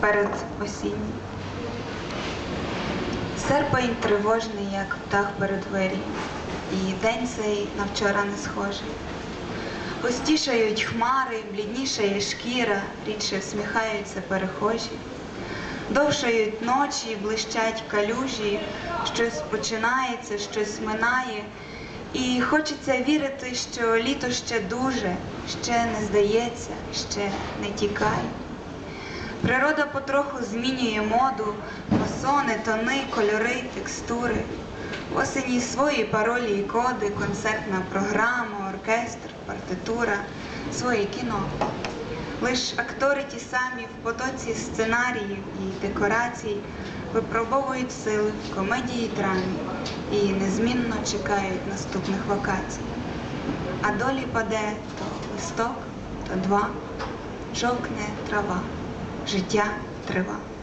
перед осіннім. Серпень тривожний, як птах перед вирієм, і день цей на вчора не схожий. Густішають хмари, бліднішає шкіра, рідше всміхаються перехожі. Довшають ночі, блищать калюжі, щось починається, щось минає. І хочеться вірити, що літо ще дуже, ще не здається, ще не тікає. Природа потроху змінює моду, фасони, тони, кольори, текстури. Осені свої паролі і коди, концертна програма, оркестр, партитура, своє кіно. Лиш актори ті самі в потоці сценаріїв і декорацій випробовують сили в комедії і драмі і незмінно чекають наступних вакацій. А долі паде то листок, то два, жовкне трава, життя трива.